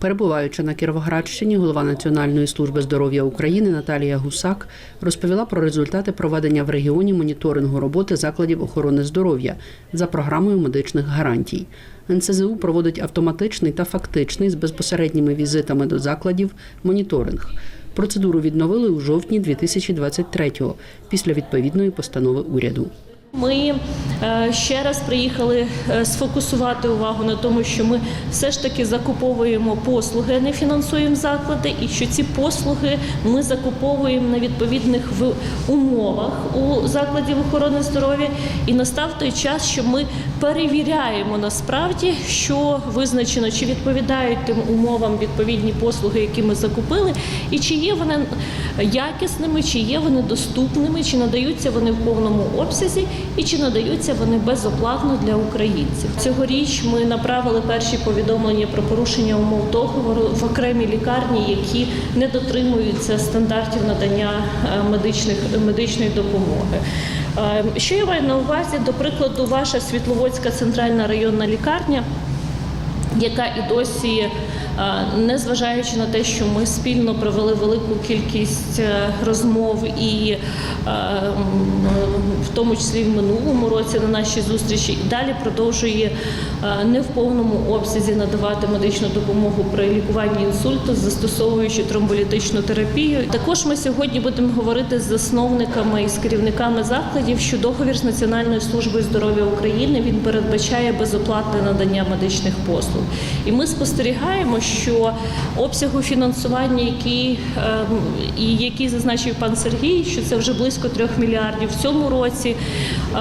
Перебуваючи на Кіровоградщині, голова Національної служби здоров'я України Наталія Гусак розповіла про результати проведення в регіоні моніторингу роботи закладів охорони здоров'я за програмою медичних гарантій. НСЗУ проводить автоматичний та фактичний з безпосередніми візитами до закладів моніторинг. Процедуру відновили у жовтні 2023-го після відповідної постанови уряду. Ми е, ще раз приїхали е, сфокусувати увагу на тому, що ми все ж таки закуповуємо послуги, не фінансуємо заклади, і що ці послуги ми закуповуємо на відповідних умовах у закладів охорони здоров'я. І настав той час, що ми перевіряємо насправді, що визначено, чи відповідають тим умовам відповідні послуги, які ми закупили, і чи є вони якісними, чи є вони доступними, чи надаються вони в повному обсязі, і чи надаються вони безоплатно для українців. Цьогоріч ми направили перші повідомлення про порушення умов договору в окремі лікарні, які не дотримуються стандартів надання е, медичних медичної допомоги. Е, Що я маю на увазі? До прикладу, ваша Світловодська центральна районна лікарня яка і досі, незважаючи на те, що ми спільно провели велику кількість е, розмов і е, в тому числі в минулому році на нашій зустрічі, і далі продовжує не в повному обсязі надавати медичну допомогу при лікуванні інсульту, застосовуючи тромболітичну терапію. Також ми сьогодні будемо говорити з засновниками і з керівниками закладів, що договір з Національною службою здоров'я України він передбачає безоплатне надання медичних послуг. І ми спостерігаємо, що обсягу фінансування, який, ем, який зазначив пан Сергій, що це вже близько трьох мільярдів в цьому році. е,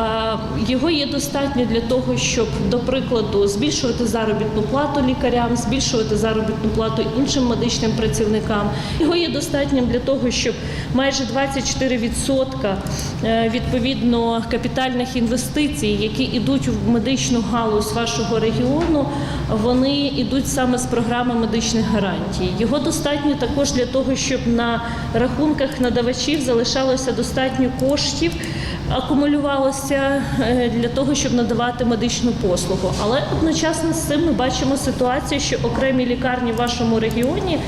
Його є достатньо для того, щоб, до прикладу, збільшувати заробітну плату лікарям, збільшувати заробітну плату іншим медичним працівникам. Його є достатнім для того, щоб майже 24% е, відповідно капітальних інвестицій, які йдуть в медичну галузь вашого регіону, вони йдуть саме з програми медичних гарантій. Його достатньо також для того, щоб на рахунках надавачів залишалося достатньо коштів, акумулювалося е, для того, щоб надавати медичну послугу. Але одночасно з цим ми бачимо ситуацію, що окремі лікарні в вашому регіоні.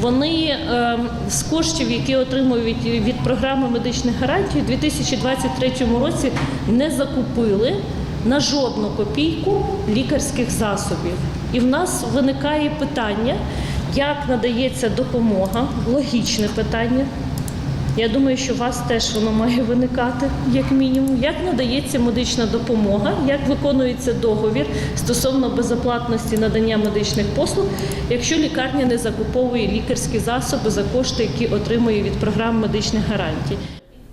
Вони е, з коштів, які отримують від програми медичних гарантій, у 2023 році не закупили на жодну копійку лікарських засобів. І в нас виникає питання, як надається допомога, логічне питання. Я думаю, що у вас теж воно має виникати як мінімум. Як надається медична допомога, як виконується договір стосовно безоплатності надання медичних послуг, якщо лікарня не закуповує лікарські засоби за кошти, які отримує від програм медичних гарантій.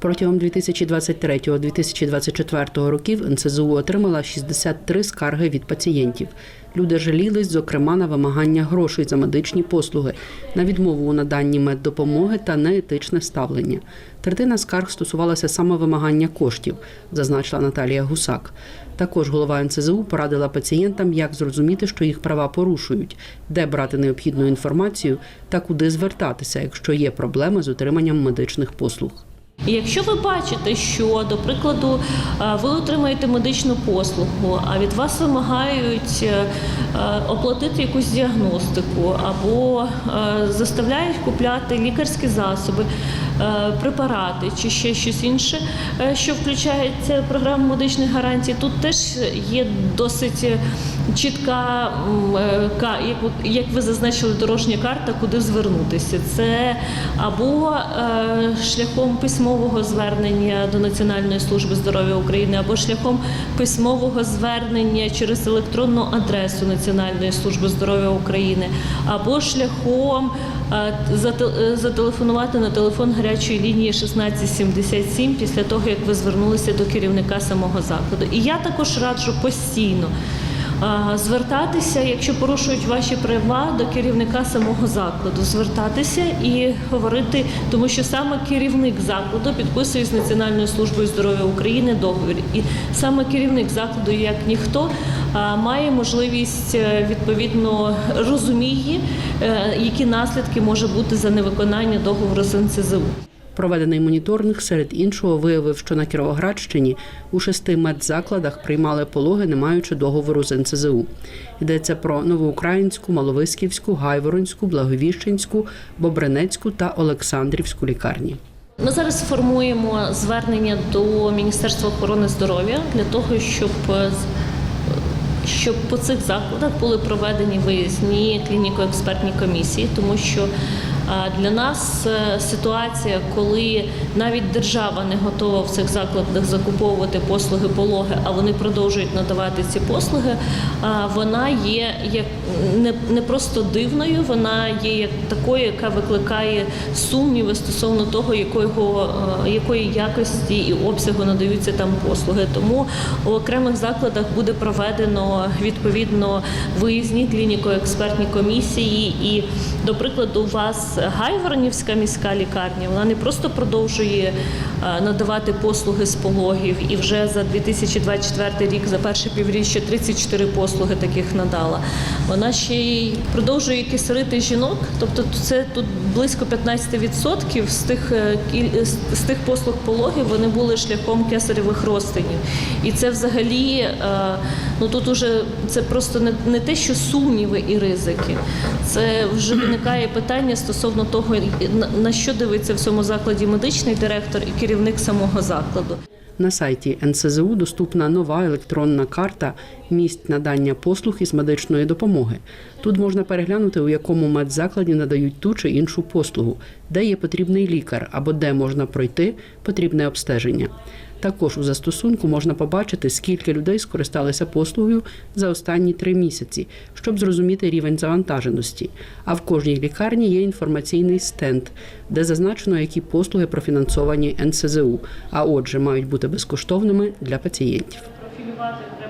Протягом 2023-2024 років НСЗУ отримала 63 скарги від пацієнтів. Люди жалілись, зокрема, на вимагання грошей за медичні послуги, на відмову у наданні меддопомоги та неетичне ставлення. Третина скарг стосувалася саме вимагання коштів, зазначила Наталія Гусак. Також голова НСЗУ порадила пацієнтам, як зрозуміти, що їх права порушують, де брати необхідну інформацію та куди звертатися, якщо є проблеми з отриманням медичних послуг. І якщо ви бачите, що, до прикладу, е, ви отримаєте медичну послугу, а від вас вимагають е, е, оплатити якусь діагностику або заставляють купляти лікарські засоби, препарати чи ще щось інше, е, що включається в програму медичних гарантій, тут теж є досить чітка, е, як ви- зазначили, дорожня карта, куди звернутися. Це або е, шляхом письмового звернення до Національної служби здоров'я України, або шляхом письмового звернення через електронну адресу Національної служби здоров'я України, або шляхом е, е, зателефонувати на телефон гарячої лінії 1677 після того, як ви звернулися до керівника самого закладу. І я також раджу постійно звертатися, якщо порушують ваші права до керівника самого закладу, звертатися і говорити, тому що саме керівник закладу підписує з Національною службою здоров'я України договір, і саме керівник закладу, як ніхто, має можливість е, відповідно розуміє, е, які наслідки може бути за невиконання договору з НСЗУ. Проведений моніторинг серед іншого виявив, що на Кіровоградщині у шести медзакладах приймали пологи, не маючи договору з НЦЗУ. Йдеться про Новоукраїнську, Маловисківську, Гайворонську, Благовіщенську, Бобринецьку та Олександрівську лікарні. Ми зараз формуємо звернення до Міністерства охорони здоров'я для того, щоб щоб по цих закладах були проведені виїзні клініко-експертні комісії, тому що для нас е, ситуація, коли навіть держава не готова в цих закладах закуповувати послуги пологи, а вони продовжують надавати ці послуги, вона є як не, не просто дивною, вона є як такою, яка викликає сумніви стосовно того, якого, е, якої якості і обсягу надаються там послуги. Тому у окремих закладах буде проведено відповідно виїзні клініко-експертні комісії. І, до прикладу, у вас Гайворонівська міська лікарня вона не просто продовжує е, надавати послуги з пологів, і вже за 2024 рік, за перше півріччя, 34 послуги таких надала. Вона ще й продовжує кисарити жінок, тобто це тут близько 15% з тих е, з- з тих послуг пологів вони були шляхом кесаревих розтинів. І це взагалі е, ну тут уже це просто не, не те, що сумніви і ризики. Це вже виникає питання стосовно того, на що дивиться в цьому закладі медичний директор і керівник самого закладу. На сайті НСЗУ доступна нова електронна карта місць надання послуг із медичної допомоги. Тут можна переглянути, у якому медзакладі надають ту чи іншу послугу, де є потрібний лікар або де можна пройти потрібне обстеження. Також у застосунку можна побачити, скільки людей скористалися послугою за останні три місяці, щоб зрозуміти рівень завантаженості. А в кожній лікарні є інформаційний стенд, де зазначено, які послуги профінансовані НСЗУ, а отже, мають бути безкоштовними для пацієнтів. Профілювати